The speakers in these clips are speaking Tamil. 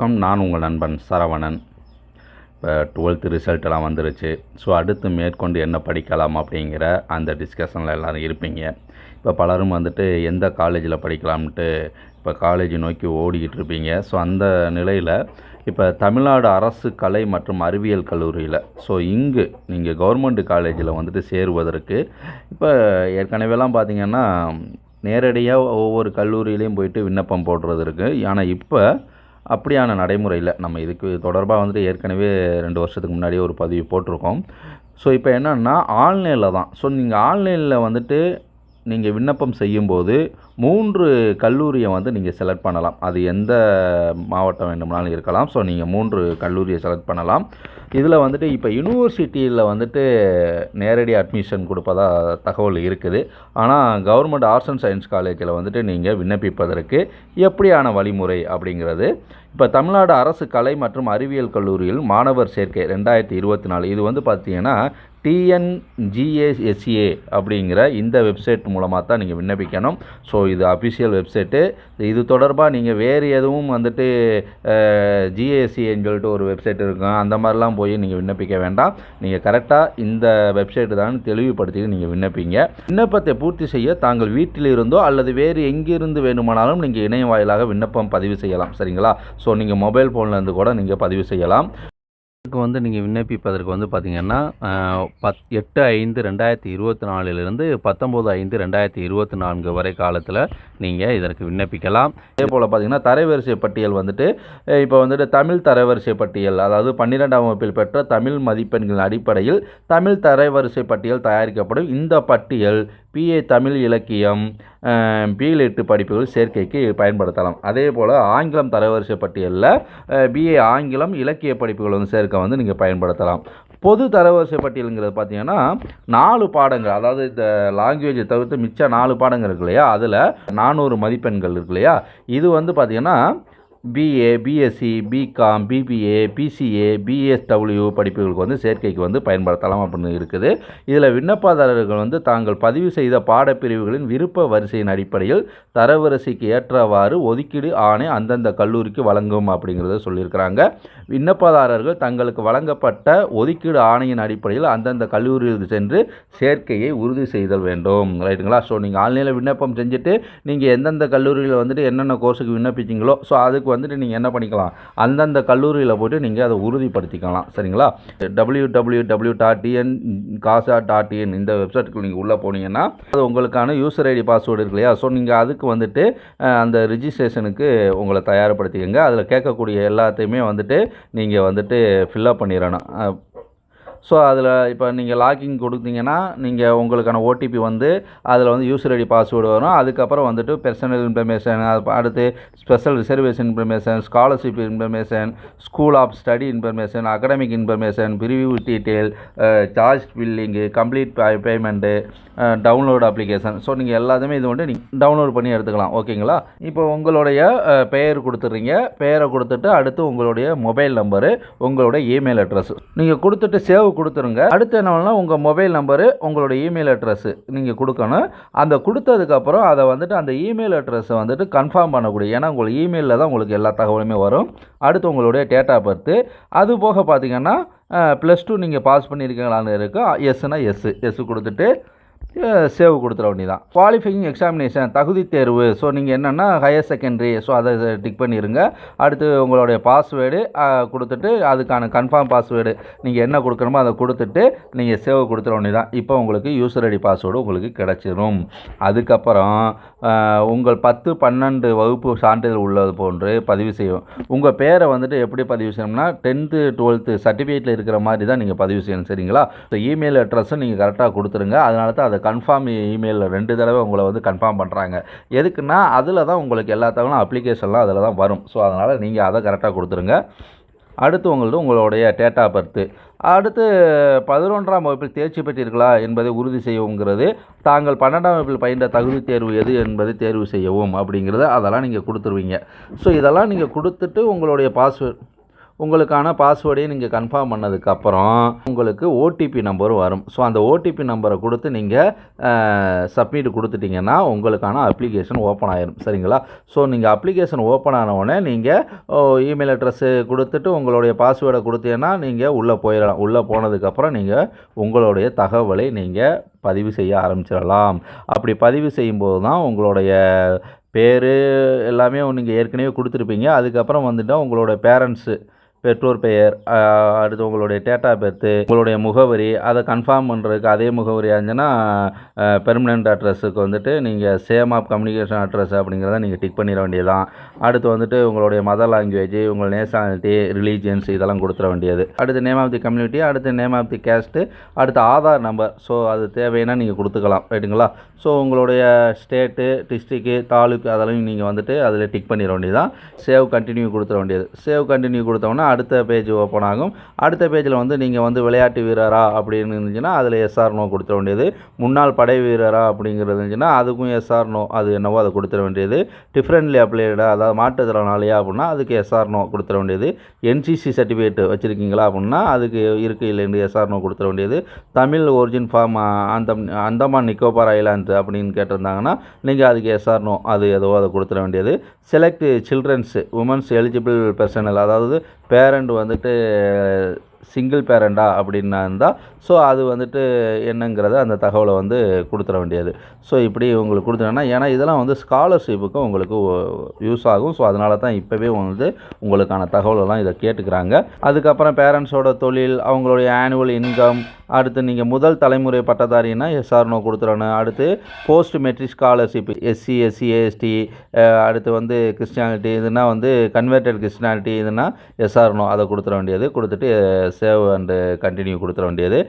வணக்கம். நான் உங்கள் நண்பன் சரவணன். இப்போ டுவெல்த்து ரிசல்ட்டெல்லாம் வந்துருச்சு. ஸோ அடுத்து மேற்கொண்டு என்ன படிக்கலாம் அப்படிங்கிற அந்த டிஸ்கஷனில் எல்லோரும் இருப்பீங்க. இப்போ பலரும் வந்துட்டு எந்த காலேஜில் படிக்கலாம்ட்டு இப்போ காலேஜ் நோக்கி ஓடிக்கிட்டு இருப்பீங்க. ஸோ அந்த நிலையில் இப்போ தமிழ்நாடு அரசு கலை மற்றும் அறிவியல் கல்லூரியில் ஸோ இங்கு நீங்கள் கவர்மெண்ட் காலேஜில் வந்துட்டு சேருவதற்கு இப்போ ஏற்கனவேலாம் பார்த்தீங்கன்னா நேரடியாக ஒவ்வொரு கல்லூரியிலையும் போயிட்டு விண்ணப்பம் போடுறது இருக்குது ஆனால் இப்போ அப்படியான நடைமுறையில் நம்ம இதுக்கு தொடர்பாக வந்துட்டு ஏற்கனவே ரெண்டு வருஷத்துக்கு முன்னாடியே ஒரு பதிவு போட்டிருக்கோம். ஸோ இப்போ என்னென்னா ஆன்லைனில் தான் ஸோ நீங்கள் ஆன்லைனில் வந்துட்டு நீங்கள் விண்ணப்பம் செய்யும்போது மூன்று கல்லூரியை வந்து நீங்கள் செலக்ட் பண்ணலாம். அது எந்த மாவட்டம் வேண்டுமானாலும் இருக்கலாம். ஸோ நீங்கள் மூன்று கல்லூரியை செலக்ட் பண்ணலாம். இதில் வந்துட்டு இப்போ யூனிவர்சிட்டியில் வந்துட்டு நேரடி அட்மிஷன் கொடுப்பதா தகவல் இருக்குது. ஆனால் கவர்மெண்ட் ஆர்ட்ஸ் அண்ட் சயின்ஸ் காலேஜில் வந்துட்டு நீங்கள் விண்ணப்பிப்பதற்கு எப்படியான வழிமுறை அப்படிங்கிறது இப்போ தமிழ்நாடு அரசு கலை மற்றும் அறிவியல் கல்லூரியில் மாணவர் சேர்க்கை ரெண்டாயிரத்தி இருபத்தி நாலு. இது வந்து பார்த்தீங்கன்னா டிஎன்ஜிஏஎஸ்ஏ அப்படிங்கிற இந்த வெப்சைட் மூலமாக தான் நீங்கள் விண்ணப்பிக்கணும். ஸோ இது அஃபிஷியல் வெப்சைட்டு இது தொடர்பாக நீங்கள் வேறு எதுவும் வந்துட்டு ஜிஎஸ்சின்னு சொல்லிட்டு ஒரு வெப்சைட் இருக்கும். அந்த மாதிரிலாம் போய் நீங்கள் விண்ணப்பிக்க வேண்டாம். நீங்கள் கரெக்டாக இந்த வெப்சைட்டு தான் தெளிவுபடுத்திட்டு நீங்கள் விண்ணப்பிங்க. விண்ணப்பத்தை பூர்த்தி செய்ய தாங்கள் வீட்டில் இருந்தோ அல்லது வேறு எங்கிருந்து வேணுமானாலும் நீங்கள் இணைய வாயிலாக விண்ணப்பம் பதிவு செய்யலாம். சரிங்களா? ஸோ நீங்கள் மொபைல் ஃபோன்லேருந்து கூட நீங்கள் பதிவு செய்யலாம். இதுக்கு வந்து நீங்கள் விண்ணப்பிப்பதற்கு வந்து பார்த்திங்கன்னா பத் எட்டு ஐந்து ரெண்டாயிரத்தி இருபத்தி நாலுலேருந்து பத்தொம்போது ஐந்து ரெண்டாயிரத்தி இருபத்தி நான்கு வரை காலத்தில் நீங்கள் இதற்கு விண்ணப்பிக்கலாம். அதே போல் பார்த்திங்கன்னா தரவரிசை பட்டியல் வந்துட்டு இப்போ வந்துட்டு தமிழ் தரவரிசை பட்டியல் அதாவது பன்னிரெண்டாம் வகுப்பில் பெற்ற தமிழ் மதிப்பெண்களின் அடிப்படையில் தமிழ் தரவரிசை பட்டியல் தயாரிக்கப்படும் இந்த பட்டியல் பிஏ தமிழ் இலக்கியம் பிஎல்எட்டு படிப்புகள் சேர்க்கைக்கு பயன்படுத்தலாம். அதே போல் ஆங்கிலம் தரவரிசை பட்டியலில் பிஏ ஆங்கிலம் இலக்கிய படிப்புகள் வந்து சேர்க்க வந்து நீங்கள் பயன்படுத்தலாம். பொது தரவரிசை பட்டியலுங்கிறது பார்த்தீங்கன்னா நாலு பாடங்கள் அதாவது இந்த லாங்குவேஜை தவிர்த்து மிச்சம் நாலு பாடங்கள் இருக்கு இல்லையா? அதில் நானூறு மதிப்பெண்கள் இருக்கு இல்லையா? இது வந்து பார்த்திங்கன்னா BA BSc BCom BBA BCA BSW படிப்புகளுக்கு வந்து சேர்க்கைக்கு வந்து பயன்படுத்தலாம் அப்படின்னு இருக்குது. இதில் விண்ணப்பதாரர்கள் வந்து தாங்கள் பதிவு செய்த பாடப்பிரிவுகளின் விருப்ப வரிசையின் அடிப்படையில் தரவரிசைக்கு ஏற்றவாறு ஒதுக்கீடு ஆணை அந்தந்த கல்லூரிக்கு வழங்கும் அப்படிங்கிறத சொல்லியிருக்கிறாங்க. விண்ணப்பதாரர்கள் தங்களுக்கு வழங்கப்பட்ட ஒதுக்கீடு ஆணையின் அடிப்படையில் அந்தந்த கல்லூரியில் சென்று சேர்க்கையை உறுதி செய்தல் வேண்டும். ரைட்டுங்களா? ஸோ நீங்கள் ஆன்லைனில் விண்ணப்பம் செஞ்சுட்டு நீங்கள் எந்தெந்த கல்லூரியில் வந்துட்டு என்னென்ன கோர்ஸுக்கு விண்ணப்பிச்சிங்களோ ஸோ அதுக்கு வந்துட்டு நீங்கள் என்ன பண்ணிக்கலாம் அந்தந்த கல்லூரியில் போய்ட்டு நீங்கள் அதை உறுதிப்படுத்திக்கலாம். சரிங்களா? W W W dot TN GASA dot in இந்த வெப்சைட்டுக்கு நீங்கள் உள்ளே போனீங்கன்னா அது உங்களுக்கான யூசர் ஐடி பாஸ்வேர்டு இருக்கு இல்லையா? ஸோ நீங்கள் அதுக்கு வந்துட்டு அந்த ரிஜிஸ்ட்ரேஷனுக்கு உங்களை தயார்படுத்திக்கங்க. அதில் கேட்கக்கூடிய எல்லாத்தையுமே வந்துட்டு நீங்கள் வந்துட்டு ஃபில்லப் பண்ணிடணும். ஸோ அதில் இப்போ நீங்கள் லாக்கிங் கொடுத்தீங்கன்னா நீங்கள் உங்களுக்கான ஓடிபி வந்து அதில் வந்து யூசர் ஐடி பாஸ்வேர்டு வரும். அதுக்கப்புறம் வந்துட்டு பர்சனல் இன்ஃபர்மேஷன் அடுத்து special reservation information scholarship information school of study information academic information preview detail charge billing complete payment download application so நீங்கள் எல்லாத்தையுமே இது வந்து நீங்கள் டவுன்லோட் பண்ணி எடுத்துக்கலாம். ஓகேங்களா இப்போ உங்களுடைய uh, பெயர் கொடுத்துட்றீங்க. பெயரை கொடுத்துட்டு அடுத்து உங்களுடைய மொபைல் நம்பரு உங்களுடைய இமெயில் அட்ரஸ் நீங்கள் கொடுத்துட்டு சேவ் கொடுத்துருங்க. அடுத்து என்ன உங்கள் மொபைல் நம்பரு உங்களோட இமெயில் அட்ரஸ்ஸு நீங்கள் கொடுக்கணும். அந்த கொடுத்ததுக்கப்புறம் அதை வந்துட்டு அந்த இமெயில் அட்ரஸை வந்துட்டு கன்ஃபார்ம் பண்ணக்கூடிய ஏன்னா உங்களுக்கு இமெயிலில் தான் உங்களுக்கு எல்லா தகவலுமே வரும். அடுத்து உங்களுடைய டேட்டா பர்த்து அது போக பார்த்தீங்கன்னா ப்ளஸ் டூ நீங்கள் பாஸ் பண்ணியிருக்கீங்களான்னு இருக்கும் எஸ்னா எஸ்ஸு எஸ்ஸு கொடுத்துட்டு சேவ் கொடுத்துட வேண்டியதான் குவாலிஃபையிங் எக்ஸாமினேஷன் தகுதி தேர்வு. ஸோ நீங்கள் என்னென்னா ஹையர் செகண்டரி ஸோ அதை டிக் பண்ணிடுங்க அடுத்து உங்களுடைய பாஸ்வேர்டு கொடுத்துட்டு அதுக்கான கன்ஃபார்ம் பாஸ்வேர்டு நீங்கள் என்ன கொடுக்கணுமோ அதை கொடுத்துட்டு நீங்கள் சேவ் கொடுத்துட வேண்டியதான் இப்போ உங்களுக்கு யூசர் ஐடி பாஸ்வேர்டு உங்களுக்கு கிடச்சிரும். அதுக்கப்புறம் உங்கள் பத்து பன்னெண்டு வகுப்பு சான்றிதழ் உள்ளது போன்று பதிவு செய்யும் உங்கள் பேரை வந்துட்டு எப்படி பதிவு செய்யணும்னா டென்த்து டுவெல்த்து சர்டிஃபிகேட்டில் இருக்கிற மாதிரி தான் நீங்கள் பதிவு செய்யணும். சரிங்களா? ஸோ இமெயில் அட்ரஸும் நீங்கள் கரெக்டாக கொடுத்துருங்க. அதனால தான் அதை கன்ஃபார்ம் இமெயிலில் ரெண்டு தடவை உங்களை வந்து கன்ஃபார்ம் பண்ணுறாங்க எதுக்குன்னா அதில் தான் உங்களுக்கு எல்லா தகவலும் அப்ளிகேஷன்லாம் அதில் தான் வரும். ஸோ அதனால் நீங்கள் அதை கரெக்டாக கொடுத்துருங்க. அடுத்து உங்களது உங்களுடைய டேட் ஆஃப் பர்த்து அடுத்து பதினொன்றாம் வகுப்பில் தேர்ச்சி பெற்றீர்களா என்பதை உறுதி செய்யவுங்கிறது தாங்கள் பன்னெண்டாம் வகுப்பில் பயின்ற தகுதி தேர்வு எது என்பதை தேர்வு செய்யவும் அப்படிங்கிறத அதெல்லாம் நீங்கள் கொடுத்துருவீங்க. ஸோ இதெல்லாம் நீங்கள் கொடுத்துட்டு உங்களுடைய பாஸ்வேர்ட் உங்களுக்கான பாஸ்வேர்டையும் நீங்கள் கன்ஃபார்ம் பண்ணதுக்கப்புறம் உங்களுக்கு ஓடிபி நம்பர் வரும். ஸோ அந்த ஓடிபி நம்பரை கொடுத்து நீங்கள் சப்மிட் கொடுத்துட்டிங்கன்னா உங்களுக்கான அப்ளிகேஷன் ஓப்பன் ஆயிரும். சரிங்களா? ஸோ நீங்கள் அப்ளிகேஷன் ஓப்பன் ஆனவுடனே நீங்கள் இமெயில் அட்ரஸ்ஸு கொடுத்துட்டு உங்களுடைய பாஸ்வேர்டை கொடுத்தீங்கன்னா நீங்கள் உள்ளே போயிடலாம் உள்ளே போனதுக்கப்புறம் நீங்கள் உங்களுடைய தகவலை நீங்கள் பதிவு செய்ய ஆரம்பிச்சிடலாம் அப்படி பதிவு செய்யும்போது தான் உங்களுடைய பேர் எல்லாமே நீங்கள் ஏற்கனவே கொடுத்துருப்பீங்க. அதுக்கப்புறம் வந்துட்டால் உங்களோட பேரண்ட்ஸு பெற்றோர் பெயர் அடுத்து உங்களுடைய டேட் ஆஃப் பர்த்து உங்களுடைய முகவரி அதை கன்ஃபார்ம் பண்ணுறதுக்கு அதே முகவரியாக இருந்துச்சுன்னா பெர்மனெண்ட் அட்ரஸுக்கு வந்துட்டு நீங்கள் சேம் ஆஃப் கம்யூனிகேஷன் அட்ரஸ் அப்படிங்கிறத நீங்கள் டிக் பண்ணிட வேண்டியதுதான். அடுத்து வந்துட்டு உங்களுடைய மதர் லாங்குவேஜ் உங்கள் நேஷனாலிட்டி ரிலீஜியன்ஸ் இதெல்லாம் கொடுத்துட வேண்டியது. அடுத்து நேம் ஆஃப் தி கம்யூனிட்டி அடுத்து நேம் ஆஃப் தி கேஸ்ட்டு அடுத்து ஆதார் நம்பர் ஸோ அது தேவைன்னா நீங்கள் கொடுத்துக்கலாம். ரைட்டுங்களா ஸோ உங்களுடைய ஸ்டேட்டு டிஸ்ட்ரிக்கு தாலுக்கு அதெல்லாம் நீங்கள் வந்துட்டு அதில் டிக் பண்ணிட வேண்டியதான் சேவ் கண்டினியூ கொடுத்துட வேண்டியது. சேவ் கண்டினியூ கொடுத்தோன்னா அடுத்த பேஜ் ஓப்பன் ஆகும். அடுத்த பேஜில் வந்து நீங்கள் வந்து விளையாட்டு வீரரா அப்படின்னு இருந்துச்சுன்னா அதில் எஸ்ஆர் நோ கொடுத்துட வேண்டியது. முன்னாள் படை வீரரா அப்படிங்கிறது இருந்துச்சுன்னா அதுக்கும் எஸ்ஆர் நோ அது என்னவோ அதை கொடுத்துட வேண்டியது. டிஃப்ரெண்ட்லி அப்ளைடா அதாவது மாற்றுத்திறனாளியா அப்படின்னா அதுக்கு எஸ்ஆர் நோ கொடுத்துட வேண்டியது. என்சிசி சர்டிஃபிகேட் வச்சுருக்கீங்களா அப்படின்னா அதுக்கு இருக்கு இல்லைன்னு எஸ்ஆர் நோ கொடுத்துட வேண்டியது. தமிழ் ஒரிஜின் ஃபார்ம் அந்த அந்தமான் நிக்கோபார் ஐலாந்து அப்படின்னு கேட்டிருந்தாங்கன்னா நீங்கள் அதுக்கு எஸ்ஆர் நோ அது எதுவோ அதை கொடுத்துட வேண்டியது. Select children's women's eligible personal அதாவது பேரண்ட் வந்துட்டு சிங்கிள் பேரண்டா அப்படின்னா இருந்தால் ஸோ அது வந்துட்டு என்னங்கிறத அந்த தகவலை வந்து கொடுத்துட வேண்டியது. ஸோ இப்படி உங்களுக்கு கொடுத்துட்டேன்னா ஏன்னா இதெல்லாம் வந்து ஸ்காலர்ஷிப்புக்கும் உங்களுக்கு யூஸ் ஆகும். ஸோ அதனால தான் இப்போவே வந்து உங்களுக்கான தகவலெல்லாம் இதை கேட்டுக்கிறாங்க. அதுக்கப்புறம் பேரண்ட்ஸோட தொழில் அவங்களுடைய ஆனுவல் இன்கம் அடுத்து நீங்கள் முதல் தலைமுறை பட்டதாரின்னா எஸ்ஆர்னோ கொடுத்துடணும். அடுத்து post matric scholarship SC SC AST அடுத்து வந்து கிறிஸ்டியானிட்டி இதுனா வந்து கன்வெர்டட் கிறிஸ்டியானிட்டி இதுனா எஸ்ஆர்னோ அதை கொடுத்துட வேண்டியது. கொடுத்துட்டு சேவ் அண்டு கண்டினியூ கொடுத்துட வேண்டியது.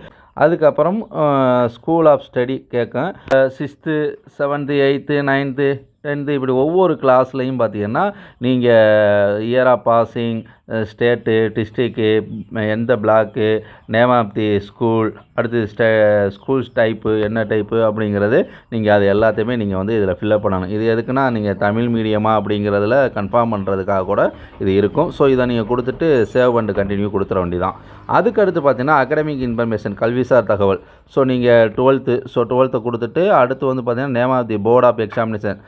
அதுக்கப்புறம் ஸ்கூல் ஆஃப் ஸ்டடி கேட்கும் sixth seventh eighth ninth tenth இப்படி ஒவ்வொரு கிளாஸ்லையும் பார்த்தீங்கன்னா நீங்கள் year of passing state district எந்த block name of the school அடுத்து ஸ்ட ஸ்கூல்ஸ் டைப்பு என்ன டைப்பு அப்படிங்கிறது நீங்கள் அது எல்லாத்தையுமே நீங்கள் வந்து இதில் ஃபில்அப் பண்ணணும். இது எதுக்குன்னா நீங்கள் தமிழ் மீடியமாக அப்படிங்கிறதுல கன்ஃபார்ம் பண்ணுறதுக்காக கூட இது இருக்கும். ஸோ இதை நீங்கள் கொடுத்துட்டு சேவ் அண்டு கண்டினியூ கொடுத்துட வேண்டிதான். அதுக்கு அடுத்து பார்த்தீங்கன்னா அகடமிக் இன்ஃபர்மேஷன் கல்விசார் தகவல். ஸோ நீங்கள் டுவெல்த்து ஸோ டுவெல்த்தை கொடுத்துட்டு அடுத்து வந்து பார்த்தீங்கன்னா name of the board of examination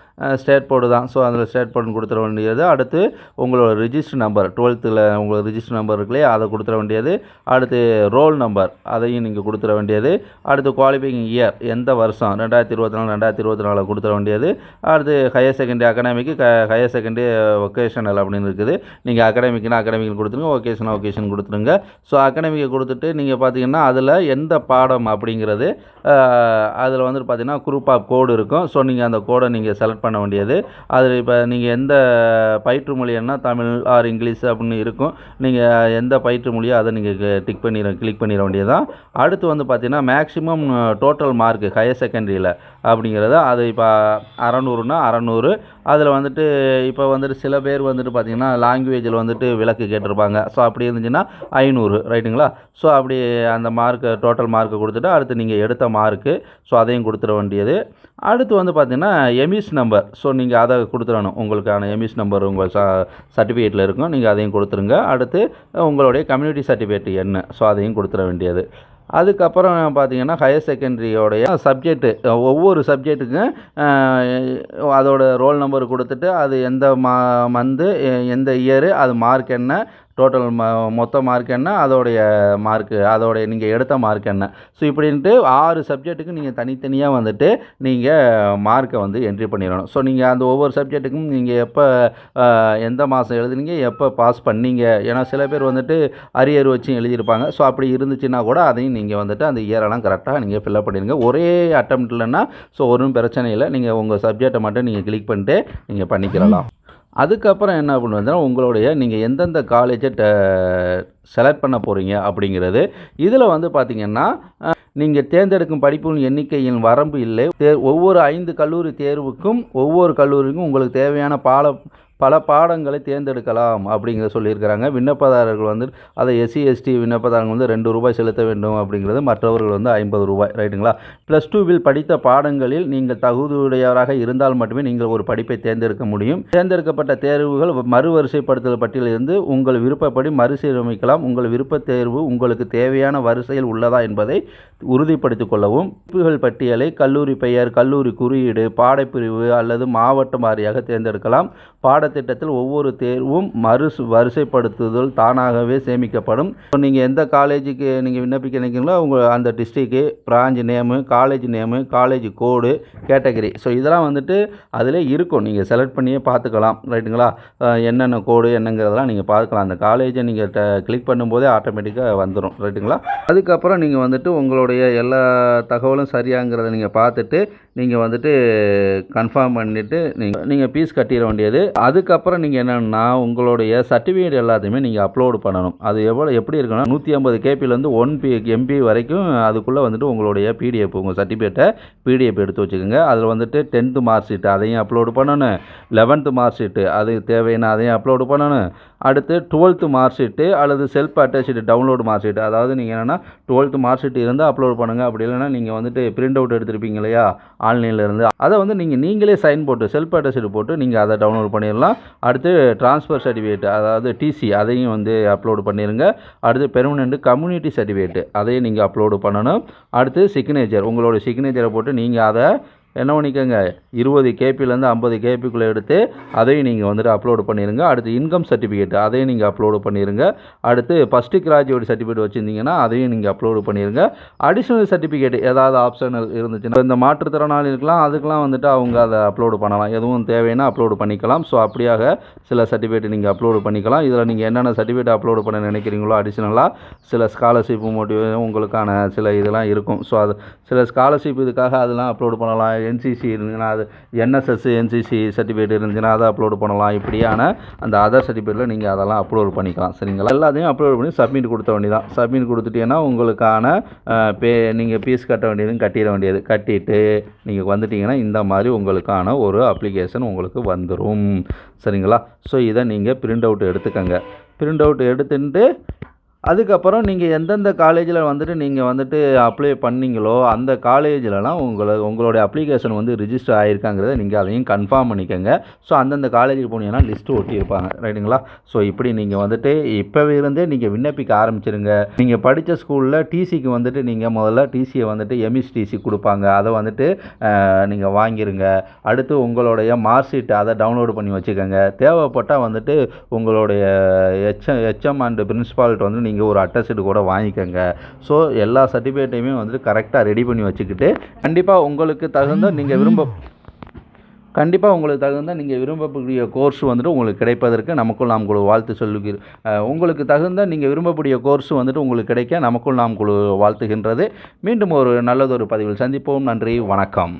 state board தான். ஸோ அதில் ஸ்டேட் போர்டுன்னு கொடுத்துட வேண்டியது. அடுத்து உங்களோட ரிஜிஸ்டர் நம்பர் இதில் உங்களுக்கு ரிஜிஸ்டர் நம்பர் இருக்குல்லையே அதை கொடுத்துட வேண்டியது. அடுத்து ரோல் நம்பர் அதையும் நீங்கள் கொடுத்துட வேண்டியது. அடுத்து குவாலிஃபைங் இயர் எந்த வருஷம்? ரெண்டாயிரத்தி இருபத்தி நாலு ரெண்டாயிரத்தி இருபத்தி நாலு கொடுத்துட வேண்டியது. அடுத்து ஹையர் செகண்டரி அகாடமிக்கு க ஹையர் செகண்டரி ஒகேஷனல் அப்படின்னு இருக்குது. நீங்கள் அகாடமிக்னா அகாடமிக்கு கொடுத்துருங்க ஒகேஷனாக ஒகேஷன் கொடுத்துருங்க. ஸோ அகாடமிக்கை கொடுத்துட்டு நீங்கள் பார்த்தீங்கன்னா அதில் எந்த பாடம் அப்படிங்கிறது அதில் வந்துட்டு பார்த்தீங்கன்னா குரூப் ஆஃப் கோடு இருக்கும். ஸோ நீங்கள் அந்த கோடை நீங்கள் செலக்ட் பண்ண வேண்டியது. அதில் இப்போ நீங்கள் எந்த பயிற்று மொழின்னா தமிழ் ஆர் இங்கிலீஷ் அப்படின்னு இருக்கும். நீங்கள் எந்த பயிற்று மொழியோ அதை நீங்கள் டிக் பண்ணிட கிளிக் பண்ணிட வேண்டியதுதான். அடுத்து வந்து பார்த்திங்கன்னா maximum total uh, mark higher செகண்டரியில் அப்படிங்கிறத அது இப்போ அறநூறுனா அறநூறு அதில் வந்துட்டு இப்போ வந்துட்டு சில பேர் வந்துட்டு பார்த்தீங்கன்னா லாங்குவேஜில் வந்துட்டு விளக்கு கேட்டிருப்பாங்க. ஸோ அப்படி இருந்துச்சுன்னா ஐநூறு ரைட்டுங்களா ஸோ அப்படி அந்த மார்க்கு டோட்டல் மார்க்கு கொடுத்துட்டு அடுத்து நீங்கள் எடுத்த மார்க்கு ஸோ அதையும் கொடுத்துட வேண்டியது. அடுத்து வந்து பார்த்தீங்கன்னா எமிஸ் நம்பர் ஸோ நீங்கள் அதை கொடுத்துடணும். உங்களுக்கான எமிஸ் நம்பர் உங்கள் ச சர்டிஃபிகேட்டில் இருக்கும். நீங்கள் அதையும் கொடுத்துருங்க. அடுத்து உங்களுடைய கம்யூனிட்டி சர்டிஃபிகேட் என்ன? ஸோ அதையும் கொடுத்துட வேண்டியது. அதுக்கப்புறம் பார்த்தீங்கன்னா ஹையர் செகண்டரியோடைய சப்ஜெக்ட்டு ஒவ்வொரு சப்ஜெக்ட்டுக்கும் அதோட ரோல் நம்பர் கொடுத்துட்டு அது எந்த மா மந்த்து எந்த இயரு அது மார்க் என்ன டோட்டல் ம மொத்த மார்க் என்ன? அதோடைய மார்க்கு அதோடைய நீங்கள் எடுத்த மார்க் என்ன? ஸோ இப்படின்ட்டு ஆறு சப்ஜெக்ட்டுக்கு நீங்கள் தனித்தனியாக வந்துட்டு நீங்கள் மார்க்கை வந்து என்ட்ரி பண்ணிடணும். ஸோ நீங்கள் அந்த ஒவ்வொரு சப்ஜெக்ட்டுக்கும் நீங்கள் எப்போ எந்த மாதம் எழுதுனீங்க எப்போ பாஸ் பண்ணீங்க? ஏன்னா சில பேர் வந்துட்டு அரியர் வச்சும் எழுதியிருப்பாங்க. ஸோ அப்படி இருந்துச்சுன்னா கூட அதையும் நீங்கள் வந்துட்டு அந்த இயரெல்லாம் கரெக்டாக நீங்கள் ஃபில்அப் பண்ணிடுங்க. ஒரே அட்டம்ப்ட்லன்னா ஸோ ஒன்றும் பிரச்சனை இல்லை. நீங்கள் உங்கள் சப்ஜெக்டை மட்டும் நீங்கள் கிளிக் பண்ணிட்டு நீங்கள் பண்ணிக்கிறலாம் அதுக்கப்புறம் என்ன பண்ணுவதுன்னா உங்களுடைய நீங்கள் எந்தெந்த காலேஜை செலக்ட் பண்ண போகிறீங்க அப்படிங்கிறது. இதில் வந்து பார்த்திங்கன்னா நீங்கள் தேர்ந்தெடுக்கும் படிப்புகளின் எண்ணிக்கையின் வரம்பு இல்லை. தேர் ஒவ்வொரு ஐந்து கல்லூரி தேர்வுக்கும் ஒவ்வொரு கல்லூரிக்கும் உங்களுக்கு தேவையான பாட பல பாடங்களை தேர்ந்தெடுக்கலாம் அப்படிங்கிறத சொல்லியிருக்கிறாங்க. விண்ணப்பதாரர்கள் வந்து அதை எஸ்சி எஸ்டி விண்ணப்பதாரர்கள் வந்து ரெண்டு ரூபாய் செலுத்த வேண்டும் அப்படிங்கிறது மற்றவர்கள் வந்து ஐம்பது ரூபாய் ரைட்டுங்களா? ப்ளஸ் டூவில் படித்த பாடங்களில் நீங்கள் தகுதியுடையவராக இருந்தால் மட்டுமே நீங்கள் ஒரு படிப்பை தேர்ந்தெடுக்க முடியும். தேர்ந்தெடுக்கப்பட்ட தேர்வுகள் மறுவரிசைப்படுத்தல் பட்டியலிருந்து உங்கள் விருப்பப்படி மறுசீரமைக்கலாம். உங்கள் விருப்ப தேர்வு உங்களுக்கு தேவையான வரிசையில் உள்ளதா என்பதை உறுதிப்படுத்திக் கொள்ளவும். குறிப்புகள் பட்டியலை கல்லூரி பெயர் கல்லூரி குறியீடு பாடப்பிரிவு அல்லது மாவட்டம் வாரியாக தேர்ந்தெடுக்கலாம். பாட பாடத்திட்டத்தில் ஒவ்வொரு தேர்வும் மறு வரிசைப்படுத்துதல் தானாகவே சேமிக்கப்படும். நீங்கள் எந்த காலேஜுக்கு நீங்கள் விண்ணப்பிக்க நினைக்கிறீங்களோ உங்கள் அந்த district branch name college name college code category. So இதெல்லாம் வந்துட்டு அதில் இருக்கும். நீங்கள் செலக்ட் பண்ணியே பார்த்துக்கலாம். ரைட்டுங்களா? என்னென்ன கோடு என்னங்கிறதெல்லாம் நீங்கள் பார்க்கலாம். அந்த காலேஜை நீங்கள் கிளிக் பண்ணும்போதே ஆட்டோமேட்டிக்காக வந்துடும் ரைட்டுங்களா? அதுக்கப்புறம் நீங்கள் வந்துட்டு உங்களுடைய எல்லா தகவலும் சரியாங்கிறத நீங்கள் பார்த்துட்டு நீங்கள் வந்துட்டு கன்ஃபார்ம் பண்ணிவிட்டு நீங்கள் நீங்கள் ஃபீஸ் கட்டிட வேண்டியது. அதுக்கப்புறம் நீங்கள் என்னென்னா உங்களுடைய சர்டிஃபிகேட் எல்லாத்தையுமே நீங்கள் அப்லோடு பண்ணணும். அது எவ்வளோ எப்படி இருக்குன்னா நூற்றி ஐம்பது கேபிலேருந்து ஒன் பி எம்பி வரைக்கும் அதுக்குள்ளே வந்துட்டு உங்களுடைய பிடிஎஃப் உங்கள் சர்டிஃபிகேட்டை பிடிஎஃப் எடுத்து வச்சுக்கோங்க. அதில் வந்துட்டு டென்த்து மார்க் ஷீட்டு அதையும் அப்லோடு பண்ணணும். லெவன்த்து மார்க் ஷீட்டு அது தேவையான அதையும் அப்லோடு பண்ணணும். அடுத்து டுவெல்த்து மார்க் ஷீட்டு அல்லது self attach download mark sheet அதாவது நீங்கள் என்னென்னா டுவெல்த்து மார்க் ஷீட் இருந்தால் அப்லோட் பண்ணுங்கள் அப்படி இல்லைன்னா நீங்கள் வந்துட்டு பிரிண்ட் அவுட் எடுத்திருப்பீங்க இல்லையா? ஆன்லைனிலிருந்து அதை வந்து நீங்கள் நீங்களே சைன் போட்டு செல்ஃப் அட்டாச்சு போட்டு நீங்கள் அதை டவுன்லோட் பண்ணிடலாம். அடுத்து ட்ரான்ஸ்ஃபர் சர்டிஃபிகேட் அதாவது டிசி அதையும் வந்து அப்லோடு பண்ணிடுங்க அடுத்து பெர்மனெண்ட் கம்யூனிட்டி சர்டிஃபிகேட் அதையும் நீங்கள் அப்லோடு பண்ணணும். அடுத்து சிக்னேச்சர் உங்களோட சிக்னேச்சரை போட்டு நீங்கள் அதை என்ன பண்ணிக்கோங்க இருபது கேபிலேருந்து ஐம்பது கேபிக்குள்ளே எடுத்து அதையும் நீங்கள் வந்துட்டு அப்லோடு பண்ணிடுங்க அடுத்து இன்கம் சர்டிஃபிகேட் அதையும் நீங்கள் அப்லோடு பண்ணிடுங்க அடுத்து ஃபஸ்ட்டு கிராஜுவேட் சர்டிஃபிகேட் வச்சுருந்தீங்கன்னா அதையும் நீங்கள் அப்லோடு பண்ணிடுங்க அடிஷ்னல் சர்டிஃபிகேட் ஏதாவது ஆப்ஷனல் இருந்துச்சுன்னா இந்த மாற்றுத்திறனாளிகளுக்கெல்லாம் அதுக்கெலாம் வந்துட்டு அவங்க அதை அப்லோடு பண்ணலாம். எதுவும் தேவைன்னா அப்லோடு பண்ணிக்கலாம். ஸோ அப்படியாக சில சர்டிஃபிகேட் நீங்கள் அப்லோடு பண்ணிக்கலாம். இதில் நீங்கள் என்னென்ன சர்டிஃபிகேட் அப்லோடு பண்ண நினைக்கிறீங்களோ அடிஷ்னலாக சில ஸ்காலர்ஷிப் மோட்டிவ் உங்களுக்கான சில இதெல்லாம் இருக்கும். ஸோ அது சில ஸ்காலர்ஷிப் இதுக்காக அதெல்லாம் அப்லோடு பண்ணலாம். என்சிசி இருந்துச்சுன்னா அது என்எஸ்எஸ் என்சிசி சர்டிஃபிகேட் இருந்துச்சுன்னா அதை அப்லோடு பண்ணலாம். இப்படியான அந்த அதர் சர்டிஃபிகேட்டில் நீங்கள் அதெல்லாம் அப்லோடு பண்ணிக்கலாம். சரிங்களா? எல்லாத்தையும் அப்லோட் பண்ணி சப்மிட் கொடுத்த வேண்டியதான் சப்மிட் கொடுத்துட்டீங்கன்னா உங்களுக்கான பே நீங்கள் ஃபீஸ் கட்ட வேண்டியதும் கட்டிட வேண்டியது. கட்டிட்டு நீங்கள் வந்துட்டீங்கன்னா இந்த மாதிரி உங்களுக்கான ஒரு அப்ளிகேஷன் உங்களுக்கு வந்துடும் சரிங்களா? ஸோ இதை நீங்கள் பிரிண்ட் அவுட் எடுத்துக்கங்க. பிரிண்ட் அவுட் எடுத்துட்டு அதுக்கப்புறம் நீங்கள் எந்தெந்த காலேஜில் வந்துட்டு நீங்கள் வந்துட்டு அப்ளை பண்ணீங்களோ அந்த காலேஜிலலாம் உங்களை உங்களுடைய அப்ளிகேஷன் வந்து ரிஜிஸ்டர் ஆகிருக்காங்கிறத நீங்கள் அதையும் கன்ஃபார்ம் பண்ணிக்கோங்க. ஸோ அந்தந்த காலேஜுக்கு போனீங்கன்னா லிஸ்ட்டு ஒட்டியிருப்பாங்க. ரைட்டுங்களா ஸோ இப்படி நீங்கள் வந்துட்டு இப்போவே இருந்தே நீங்கள் விண்ணப்பிக்க ஆரம்பிச்சிருங்க. நீங்கள் படித்த ஸ்கூலில் டிசிக்கு வந்துட்டு நீங்கள் முதல்ல டிசியை வந்துட்டு எம்இஸ் டிசி கொடுப்பாங்க. அதை வந்துட்டு நீங்கள் வாங்கிருங்க. அடுத்து உங்களுடைய மார்க் ஷீட் அதை டவுன்லோடு பண்ணி வச்சுக்கோங்க. தேவைப்பட்டால் வந்துட்டு உங்களுடைய ஹெச்எம் ஹெச்எம் அண்ட் பிரின்சிபால்கிட்ட வந்து நீங்கள் ஒரு அட்டஸ்டு கூட வாங்கிக்கோங்க. ஸோ எல்லா சர்டிஃபிகேட்டையுமே வந்துட்டு கரெக்டாக ரெடி பண்ணி வச்சுக்கிட்டு கண்டிப்பாக உங்களுக்கு தகுந்த நீங்கள் விரும்ப கண்டிப்பாக உங்களுக்கு தகுந்த நீங்கள் விரும்பக்கூடிய கோர்ஸ் வந்துட்டு உங்களுக்கு கிடைப்பதற்கு நமக்குள் நாம் குழு வாழ்த்து சொல்லுகிற உங்களுக்கு தகுந்த நீங்கள் விரும்பக்கூடிய கோர்ஸ் வந்துட்டு உங்களுக்கு கிடைக்க நமக்குள் நாம் குழு வாழ்த்துகின்றது. மீண்டும் ஒரு நல்லதொரு பதிவில் சந்திப்போம். நன்றி. வணக்கம்.